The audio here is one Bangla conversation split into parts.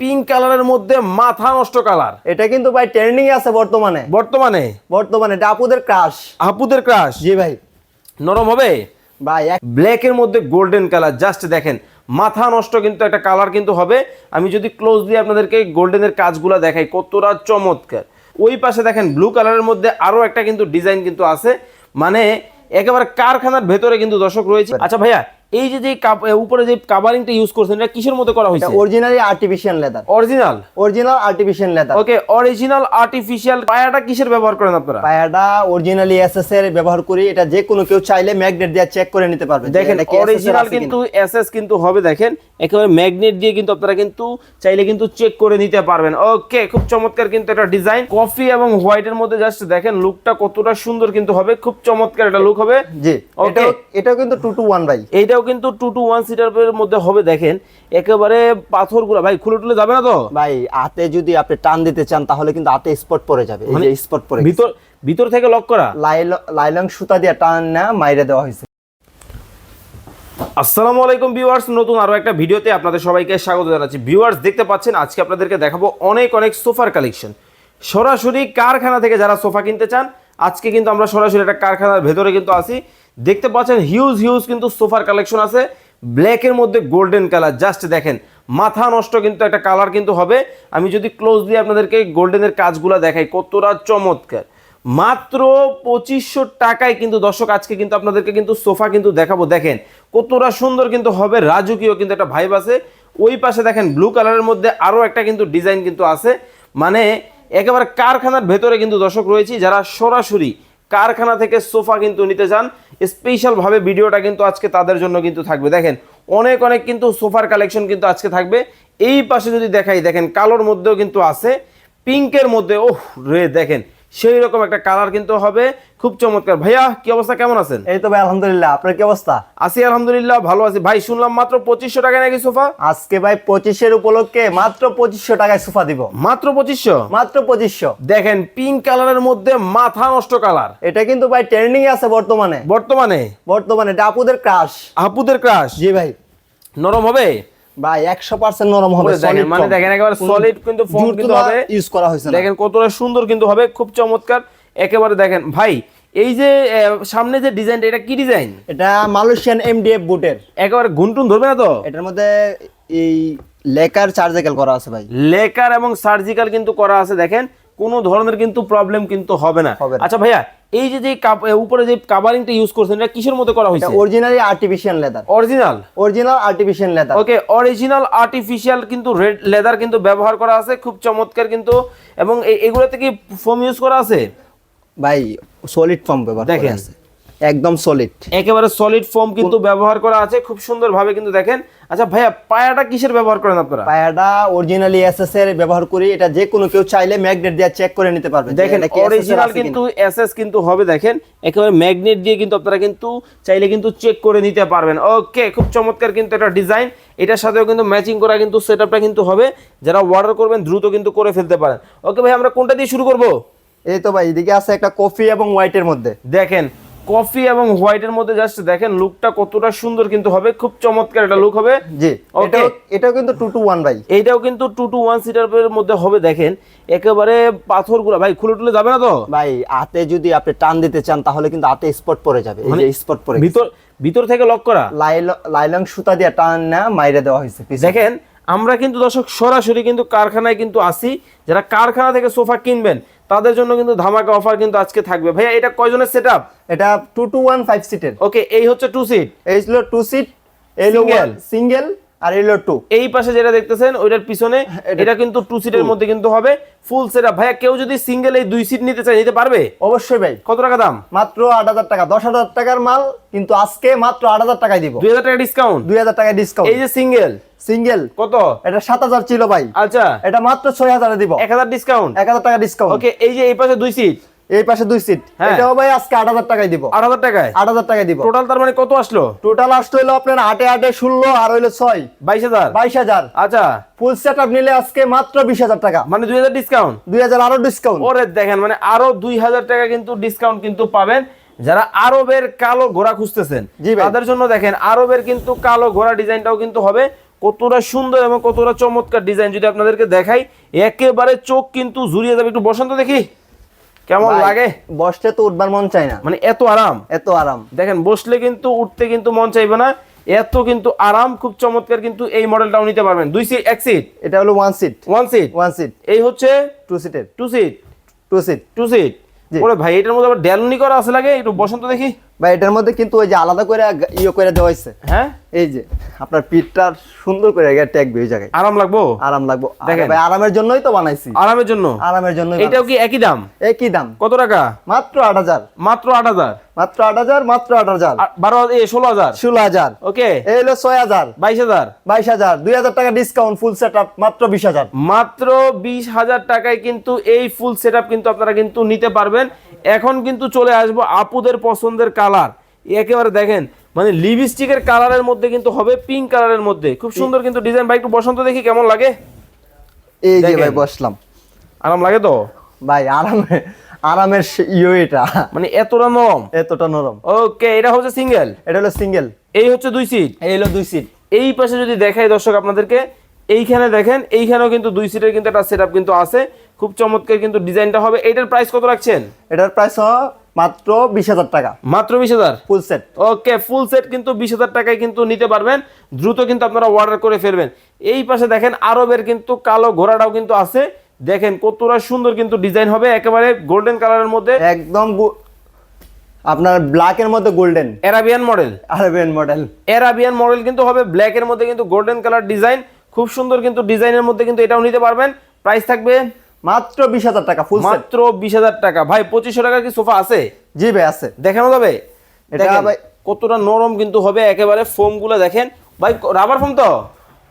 পিঙ্ক কালারের মধ্যে মাথা নষ্ট কালার। এটা কিন্তু ভাই ট্রেন্ডিং আছে বর্তমানে। বর্তমানে? বর্তমানে এটা আপুদের ক্রাশ আপুদের ক্রাশ জি ভাই। নরম হবে? ভাই এক ব্ল্যাকের মধ্যে গোল্ডেন কালার জাস্ট দেখেন মাথা নষ্ট কিন্তু একটা কালার কিন্তু হবে। আমি যদি ক্লোজলি আপনাদেরকে গোল্ডেনের কাজগুলো দেখাই কতটা চমৎকার। ওই পাশে দেখেন ব্লু কালারের মধ্যে আরও একটা কিন্তু ডিজাইন কিন্তু আছে। মানে একেবারে কারখানার ভেতরে কিন্তু দর্শক রয়েছে। আচ্ছা ভাইয়া এই যে যে উপরে যে কাভারিংটা ইউজ করছেন এটা কিসের মধ্যে করা হয়েছে? Originally artificial leather original original artificial leather okay original artificial পায়াটা কিসের ব্যবহার করেন আপনারা? পায়াটা অরিজিনালি এসএস এর ব্যবহার করি এটা যে কোনো কেউ চাইলে ম্যাগনেট দিয়ে চেক করে নিতে পারবে দেখেন এর অরিজিনাল কিন্তু এসএস কিন্তু হবে দেখেন একেবারে ম্যাগনেট দিয়ে কিন্তু আপনারা কিন্তু চাইলে কিন্তু চেক করে নিতে পারবেন। ওকে খুব চমৎকার কিন্তু একটা ডিজাইন কফি এবং হোয়াইটের মধ্যে জাস্ট দেখেন লুকটা কতটা সুন্দর কিন্তু হবে খুব চমৎকার একটা লুক হবে। জি Okay. এটাও কিন্তু টু টু ওয়ান ভাই এইটাও কিন্তু টু টু ওয়ান সিটারের মধ্যে হবে দেখেন। একেবারে পাথরগুলো ভাই খুলে টুলে যাবে না তো? ভাই হাতে যদি আপনি টান দিতে চান তাহলে কিন্তু হাতে স্পট পড়ে যাবে। এই মানে যে স্পট পড়ে ভিতর ভিতর থেকে লক করা? লাইল- লাইলং সুতা দিয়ে টান না মাইরে দেওয়া হয়েছে। আসসালামু আলাইকুম ভিউয়ার্স নতুন আরও একটা ভিডিওতে আপনাদের সবাইকে স্বাগত জানাচ্ছি। ভিউয়ার্স দেখতে পাচ্ছেন আজকে আপনাদেরকে দেখাবো অনেক অনেক সোফার কালেকশন সরাসরি কারখানা থেকে যারা সোফা কিনতে চান আজকে কিন্তু আমরা সরাসরি একটা কারখানার ভেতরে কিন্তু আছি। দেখতে পাচ্ছেন হিউজ হিউজ কিন্তু সোফার কালেকশন আছে। ব্ল্যাকের মধ্যে গোল্ডেন কালার জাস্ট দেখেন, মাথা নষ্ট কিন্তু একটা কালার কিন্তু হবে। আমি যদি ক্লোজলি আপনাদেরকে গোল্ডেনের কাজগুলো দেখাই, কতটা চমৎকার। মাত্র পঁচিশশো টাকায় কিন্তু দর্শক, আজকে কিন্তু আপনাদেরকে কিন্তু সোফা কিন্তু দেখাবো। দেখেন, কতটা সুন্দর কিন্তু হবে, রাজকীয় কিন্তু একটা ভাইব আছে। ওই পাশে দেখেন ব্লু কালারের মধ্যে আরও একটা কিন্তু ডিজাইন কিন্তু আছে। মানে একেবারে কারখানার ভেতরে কিন্তু দর্শক রয়েছি, যারা সরাসরি কারখানা থেকে সোফা কিন্তু নিতে চান, স্পেশালভাবে ভিডিওটা কিন্তু আজকে তাদের জন্য কিন্তু থাকবে। দেখেন, অনেক অনেক কিন্তু সোফার কালেকশন কিন্তু আজকে থাকবে। এই পাশে যদি দেখাই, দেখেন, কালোর মধ্যেও কিন্তু আছে, পিঙ্কের মধ্যে, ওহ রে, দেখেন সেই রকম একটা কালার কিন্তু হবে। খুব চমৎকার। ভাইয়া কি অবস্থা? কেমন আছেন? এই তো ভাই আলহামদুলিল্লাহ। আপনার কি অবস্থা? আছি আলহামদুলিল্লাহ ভালো আছি। ভাই শুনলাম মাত্র পঁচিশশো টাকা নাকি সোফা? আজকে ভাই পঁচিশের উপলক্ষে মাত্র পঁচিশশো টাকায় সোফা দিব। মাত্র পঁচিশশো? মাত্র পঁচিশশো। দেখেন পিঙ্ক কালারের মধ্যে মাথা নষ্ট কালার এটা কিন্তু ভাই ট্রেন্ডিং আছে বর্তমানে। বর্তমানে? বর্তমানে এটা আপুদের ক্রাশ আপুদের ক্রাশ জি ভাই। নরম হবে? ভাই একশো পার্সেন্ট নরম হবে মানে দেখেন একেবারে সলিড কিন্তু foam কিন্তু হবে। ইউজ করা হয়েছে দেখেন কতটা সুন্দর কিন্তু হবে খুব চমৎকার। একেবারে দেখেন ভাই এই যে সামনে যে ডিজাইনটা এটা কি ডিজাইন এটা মালয়েশিয়ান এমডিএফ বুটের একেবারে ঘুনটুন ধরবে না তো? এটার মধ্যে এই লেকার সার্জিক্যাল করা আছে ভাই। লেকার এবং সার্জিক্যাল কিন্তু করা আছে দেখেন কোনো ধরনের কিন্তু প্রবলেম কিন্তু হবে না। আচ্ছা ভাইয়া এই যে যে উপরে যে কাভারিংটা ইউজ করছেন এটা কিসের মধ্যে করা হয়েছে? Originally artificial leather original original artificial leather okay original artificial কিন্তু রেড লেদার কিন্তু ব্যবহার করা আছে খুব চমৎকার কিন্তু। এবং এগুলোতে কি ফোম ইউজ করা আছে? ভাই সলিড ফর্ম ব্যবহার দেখেন। দেখেন একদম সলিড একেবারে সলিড ফর্ম কিন্তু ব্যবহার করা আছে খুব সুন্দর ভাবে কিন্তু দেখেন। আচ্ছা ভাইয়া পায়াটা কিসের ব্যবহার করেন আপনারা? পায়াটা অরিজিনালি এসএস এর ব্যবহার করি এটা যে কোনো কেউ চাইলে ম্যাগনেট দিয়ে চেক করে নিতে পারবে। দেখেন এটা অরিজিনাল কিন্তু এসএস কিন্তু হবে দেখেন একেবারে ম্যাগনেট দিয়ে কিন্তু আপনারা কিন্তু চাইলে কিন্তু চেক করে নিতে পারবেন। ওকে খুব চমৎকার কিন্তু একটা ডিজাইন এটার সাথেও কিন্তু ম্যাচিং করা কিন্তু সেটআপটা কিন্তু হবে। যারা অর্ডার করবেন দ্রুত কিন্তু করে ফেলতে পারেন। ওকে ভাই আমরা কোনটা দিয়ে শুরু করব। এই তো ভাই এদিকে আছে একটা কফি এবং হোয়াইটের মধ্যে। দেখেন কফি এবং হোয়াইটের মধ্যে জাস্ট দেখেন লুকটা কতটা সুন্দর কিন্তু হবে খুব চমৎকার একটা লুক হবে। জি Okay. এটাও কিন্তু টু টু ওয়ান ভাই। এইটাও কিন্তু টু টু ওয়ান সিটারের মধ্যে হবে দেখেন। একেবারে পাথরগুলো ভাই খুলে টুলে যাবে না তো? ভাই হাতে যদি আপনি টান দিতে চান তাহলে কিন্তু হাতে স্পট পড়ে যাবে। এই মানে যে স্পট পড়ে ভিতর ভিতর থেকে লক করা? লাইলং সুতা দিয়ে টান না মাইরে দেওয়া হয়েছে দেখেন আমরা কিন্তু দর্শক সরাসরি কিন্তু কারখানায় কিন্তু আসি। যারা কারখানা থেকে সোফা কিনবেন তাদের জন্য কিন্তু ধামাকা অফার কিন্তু আজকে থাকবে। ভাইয়া এটা কয়জনের সেট আপ এটা টু টু ওয়ান ফাইভ সিটের ওকে এই হচ্ছে টু সিট এই ছিল টু সিট এই সিঙ্গেল আর এই হলো টু এই পাশে যেটা দেখতেছেন ওইটার পিছনে এটা এটা কিন্তু টু সিটের মধ্যে কিন্তু হবে। ফুল ভাইয়া কেউ যদি সিঙ্গেল এই দুই সিট নিতে চায় নিতে পারবে? অবশ্যই ভাই। কত টাকা দাম? মাত্র আট হাজার টাকা। দশ হাজার টাকার মাল কিন্তু আজকে মাত্র আট হাজার টাকায় দিব। দুই হাজার টাকা ডিসকাউন্ট দুই হাজার টাকায় ডিসকাউন্ট এই যে সিঙ্গেল সিঙ্গেল কত? এটা সাত হাজার ছিল ভাই। আচ্ছা। এটা মাত্র ছয় হাজারে দিব। এক হাজার ডিসকাউন্ট এক হাজার টাকা ডিসকাউন্ট ওকে এই যে এই পাশে দুই সিট এই পাশে দুই সিট হ্যাঁ। এটাও ভাই আজকে আট হাজার টাকায় দিব। আট হাজার টাকায়? আট হাজার টাকায় দিব। টোটাল তার মানে কত আসলো? টোটাল আসতে হলো আপনার আটে আটে ষোলো আর হইল ছয়। বাইশ হাজার? বাইশ হাজার। আচ্ছা। ফুল সেট আপ নিলে আজকে মাত্র বিশ হাজার টাকা। মানে দুই হাজার ডিসকাউন্ট দুই হাজার আরও ডিসকাউন্ট ওরে দেখেন মানে আরও দুই হাজার টাকা কিন্তু ডিসকাউন্ট কিন্তু পাবেন যারা আরবের কালো ঘোড়া খুঁজতেছেন। জি তাদের জন্য দেখেন আরবের কিন্তু কালো ঘোড়া ডিজাইনটাও কিন্তু হবে। কতটা সুন্দর এবং কতটা চমৎকার ডিজাইন যদি আপনাদেরকে দেখাই একেবারে চোখ কিন্তু জুড়িয়ে যাবে। একটু বসন্ত দেখি। কেমন লাগে? বসতে তো উঠবার মন চাই না। মানে এত আরাম? এত আরাম। দেখেন বসলে কিন্তু উঠতে কিন্তু মন চাইবে না এত কিন্তু আরাম খুব চমৎকার কিন্তু এই মডেলটাও নিতে পারবেন। দুই সিট এক সিট এটা হলো one seat one seat one seat এই হচ্ছে? টু সিটের two seat two seat two seat. ওরে ভাই এটার মধ্যে আবার ড্যালনি করা আছে লাগে? একটু বসন্ত দেখি। বা এটার মধ্যে কিন্তু ওই যে আলাদা করে ইয়ে করে দেওয়া হয়েছে। হ্যাঁ? এই যে আপনার পিঠটা সুন্দর করে ট্যাগবে ওই জায়গায়। আরাম লাগবো? আরাম লাগবো। দেখেন। ভাই আরামের জন্যই তো বানাইছি। আরামের জন্য? আরামের জন্য এটাও কি একই দাম? একই দাম। কত টাকা? মাত্র আট হাজার। মাত্র আট হাজার? মাত্র আট হাজার মাত্র আট হাজার। বারো এ ষোলো হাজার? ওকে। এই হলো ছয় হাজার। বাইশ হাজার? বাইশ হাজার। দুই হাজার টাকা ডিসকাউন্ট ফুল সেট আপ মাত্র বিশ হাজার। মাত্র বিশ হাজার টাকায় কিন্তু এই ফুল সেট কিন্তু আপনারা কিন্তু নিতে পারবেন। এখন কিন্তু চলে আসব আপুদের পছন্দের কালার। একেবারে দেখেন মানে লিপস্টিকের কালারের মধ্যে কিন্তু হবে পিঙ্ক কালারের মধ্যে। খুব সুন্দর কিন্তু ডিজাইন ভাই একটু বসন্ত দেখি কেমন লাগে? এই যে ভাই বসলাম। আরাম লাগে তো? ভাই আরামে আরামের ইয়ে এটা। মানে এতটা নরম? এতটা নরম। ওকে এটা হচ্ছে সিঙ্গেল এটা হলো সিঙ্গেল এই হচ্ছে দুই সিট এই হলো দুই সিট এই পাশে যদি দেখাই দর্শক আপনাদেরকে এইখানে দেখেন এইখানেও কিন্তু দুই সিটের কিন্তু একটা সেট কিন্তু আছে। খুব চমৎকার কিন্তু ডিজাইনটা হবে। এটার প্রাইস কত রাখছেন? এটার প্রাইস মাত্র বিশ হাজার টাকা। মাত্র বিশ হাজার? ফুল সেট ওকে ফুল সেট কিন্তু বিশ হাজার টাকায় কিন্তু নিতে পারবেন। দ্রুত কিন্তু আপনারা অর্ডার করে ফেলবেন। এই পাশে দেখেন আরবের কিন্তু কালো ঘোড়াটাও কিন্তু আছে। দেখেন কতটা সুন্দর কিন্তু ডিজাইন হবে। একেবারে গোল্ডেন কালারের মধ্যে। একদম আপনার ব্ল্যাক এর মধ্যে golden Arabian model Arabian model Arabian model কিন্তু হবে। ব্ল্যাক এর মধ্যে কিন্তু গোল্ডেন কালার ডিজাইন খুব সুন্দর কিন্তু ডিজাইনের মধ্যে কিন্তু এটাও নিতে পারবেন। প্রাইস থাকবে মাত্র বিশ হাজার টাকা ফুল মাত্র বিশ হাজার টাকা। ভাই পঁচিশশো টাকার কি সোফা আছে? জি ভাই আছে। দেখানো যাবে? এটা ভাই- কতটা নরম কিন্তু হবে একেবারে ফোমগুলো দেখেন। ভাই রাবার ফোম তো?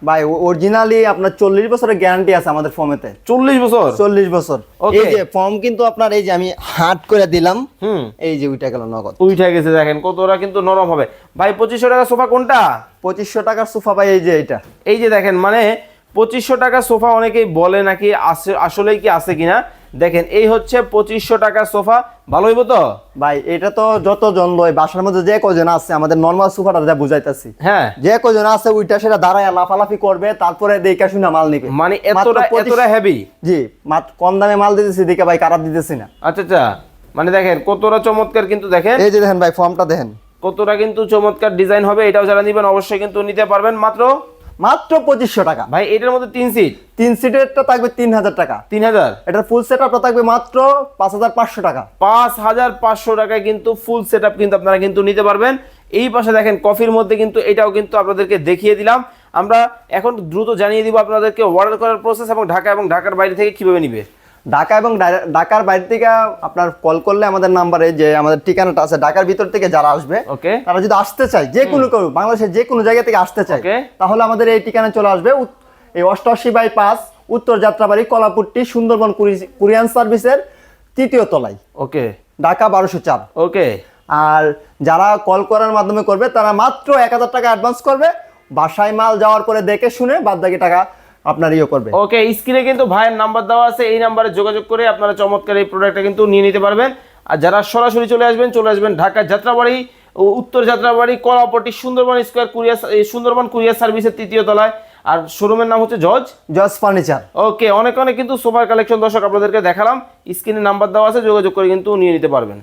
ভাই অরিজিনালি আপনার চল্লিশ বছরের গ্যারান্টি আছে আমাদের ফর্মেতে চল্লিশ বছর? চল্লিশ বছর. এই যে ফর্ম কিন্তু আপনার এই যে আমি হাট করে দিলাম হুম। এই যে উইটা গেল নগদ। উঠে গেছে দেখেন কতটা কিন্তু নরম হবে। ভাই পঁচিশশো টাকা সোফা কোনটা? পঁচিশশো টাকার সোফা ভাই এই যে এটা। এই যে দেখেন মানে পঁচিশশো টাকা সোফা অনেকেই বলে নাকি আসে আসলেই কি আছে কিনা? দেখেন এই হচ্ছে পঁচিশশো টাকার সোফা। ভালো হইব তো? ভাই এটা তো যত জন লয় বাসার মধ্যে যে কজন আছে আমাদের নর্মাল সোফাটা যা বুঝাইতেছি। হ্যাঁ। যে কজন আছে ওইটা সেটা দাঁড়ায় লাফালাফি করবে তারপরে দেখে শুনে মাল নিবে। মানে এতটা এতটা হেভি জি মাত্র কম দামে মাল দিতেছি দেখে ভাই খারাপ দিতেছি না। আচ্ছা আচ্ছা। মানে দেখেন কতটা চমৎকার কিন্তু দেখেন। এই যে দেখেন ভাই ফর্মটা দেখেন। কতটা কিন্তু চমৎকার ডিজাইন হবে এটাও যারা নিবেন অবশ্যই কিন্তু নিতে পারবেন। মাত্র মাত্র পঁচিশশো টাকা। ভাই এটার মধ্যে তিন সিট তিন সিটেরটা থাকবে তিন হাজার টাকা। তিন হাজার এটার ফুল সেট আপটা থাকবে মাত্র পাঁচ হাজার পাঁচশো টাকা। পাঁচ হাজার পাঁচশো টাকায় কিন্তু ফুল সেট আপ কিন্তু আপনারা কিন্তু নিতে পারবেন। এই পাশে দেখেন কফির মধ্যে কিন্তু এটাও কিন্তু আপনাদেরকে দেখিয়ে দিলাম। আমরা এখন দ্রুত জানিয়ে দিব আপনাদেরকে অর্ডার করার প্রসেস এবং ঢাকা এবং ঢাকার বাইরে থেকে কীভাবে নিবে। ঢাকা এবং ঢাকার বাইরে থেকে আপনার কল করলে আমাদের নাম্বারে যে আমাদের ঠিকানাটা আছে ঢাকার ভিতর থেকে যারা আসবে ওকে। তারা যদি আসতে চায় যে কোনো কেউ বাংলাদেশের যে কোনো জায়গা থেকে আসতে চায় তাহলে আমাদের এই ঠিকানা চলে আসবে। এই অষ্টআশি বাই পাঁচ উত্তর যাত্রাবাড়ি কলাপুট্টি সুন্দরবন কুরিয়ান সার্ভিসের তৃতীয় তলায়। ওকে। ঢাকা বারোশো চার। ওকে। আর যারা কল করার মাধ্যমে করবে তারা মাত্র এক হাজার টাকা অ্যাডভান্স করবে। বাসায় মাল যাওয়ার পরে দেখে শুনে বাদ বাকি টাকা আপনার ইয়ে করবে। ওকে স্ক্রিনে কিন্তু ভাইয়ের নাম্বার দেওয়া আছে এই নাম্বারে যোগাযোগ করে আপনারা চমৎকার এই প্রোডাক্টটা কিন্তু নিয়ে নিতে পারবেন। আর যারা সরাসরি চলে আসবেন চলে আসবেন ঢাকা যাত্রাবাড়ি উত্তর Jatrabari Kolapotti Sundarban square courier Sundarban courier সার্ভিসের তৃতীয় তলায়। আর শোরুমের নাম হচ্ছে জজ। জজ ফার্নিচার। ওকে অনেক অনেক কিন্তু সোফার কালেকশন দর্শক আপনাদেরকে দেখালাম। স্ক্রিনে নাম্বার দেওয়া আছে যোগাযোগ করে কিন্তু নিয়ে নিতে পারবেন।